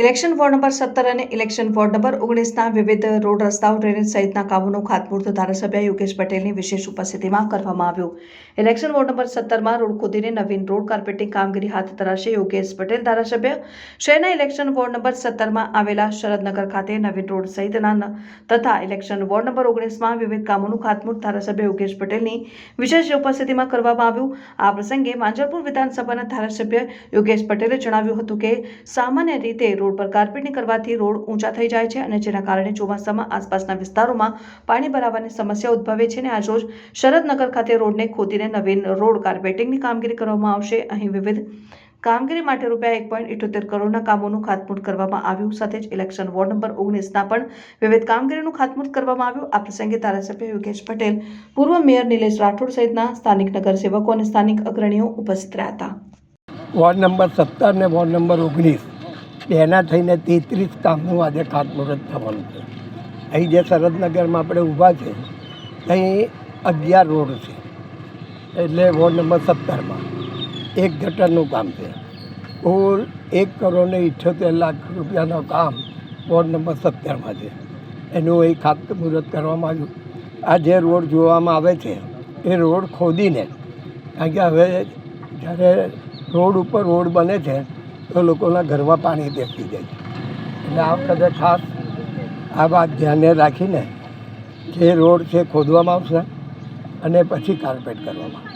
Election ward number સત્તર અને election ward number ઓગણીસના વિવિધ રોડ રસ્તાઓ ડ્રેનેજ સહિતના કામોનું ખાતમુહૂર્ત ધારાસભ્ય યોગેશ પટેલની વિશેષ ઉપસ્થિતિમાં કરવામાં આવ્યું. ઇલેક્શન વોર્ડ નંબર સત્તરમાં રોડ ખોદીને નવીન રોડ કાર્પેટિંગ કામગીરી હાથ ધરાશે યોગેશ પટેલ ધારાસભ્ય. શહેરના ઇલેક્શન વોર્ડ નંબર સત્તરમાં આવેલા શરદનગર ખાતે નવીન રોડ સહિતના તથા ઇલેક્શન વોર્ડ નંબર ઓગણીસમાં વિવિધ કામોનું ખાતમુહૂર્ત ધારાસભ્ય યોગેશ પટેલની વિશેષ ઉપસ્થિતિમાં કરવામાં આવ્યું. આ પ્રસંગે માંજલપુર વિધાનસભાના ધારાસભ્ય યોગેશ પટેલે જણાવ્યું હતું કે, સામાન્ય રીતે રોડ પર કાર્પેટિંગ કરવાથી રોડ ઊંચા થઈ જાય છે અને જેના કારણે ચોમાસામાં આસપાસના વિસ્તારોમાં પાણી ભરાવાની સમસ્યા ઉદ્ભવે છે અને આજરોજ શરદનગર ખાતે રોડને ખોદીને નવીન રોડ કાર્પેટિંગની કામગીરી કરવામાં આવશે. અહીં વિવિધ કામગીરી માટે રૂપિયા એક પોઈન્ટ ઇઠોતેર કરોડના કામોનું ખાતમુહૂર્ત કરવામાં આવ્યું. સાથે જ ઇલેક્શન વોર્ડ નંબર ઓગણીસના પણ વિવિધ કામગીરીનું ખાતમુહૂર્ત કરવામાં આવ્યું. આ પ્રસંગે ધારાસભ્ય યોગેશ પટેલ, પૂર્વ મેયર નિલેશ રાઠોડ સહિતના સ્થાનિક નગરસેવકો અને સ્થાનિક અગ્રણીઓ ઉપસ્થિત રહ્યા હતા. વોર્ડ નંબર સત્તર ને વોર્ડ નંબર ઓગણીસ એના થઈને તેત્રીસ કામનું આજે ખાતમુહૂર્ત થવાનું છે. અહીં જે શરદનગરમાં આપણે ઊભા છે અહીં અગિયાર રોડ છે. એટલે વોર્ડ નંબર સત્તરમાં. એક ગટરનું કામ છે. કુલ એક કરોડ ને ઇઠ્યોતેર લાખ રૂપિયાનું કામ વોર્ડ નંબર સત્તરમાં છે. એનું અહીં ખાતમુહૂર્ત કરવામાં આવ્યું. આ જે રોડ જોવામાં આવે છે, એ રોડ ખોદીને, કારણ કે હવે જ્યારે રોડ ઉપર રોડ બને છે તો લોકોના ઘરમાં પાણી બેસી જાય એટલે આ વખતે ખાસ આ વાત ધ્યાને રાખીને જે રોડ છે ખોદવામાં આવશે અને પછી કાર્પેટ કરવામાં આવશે.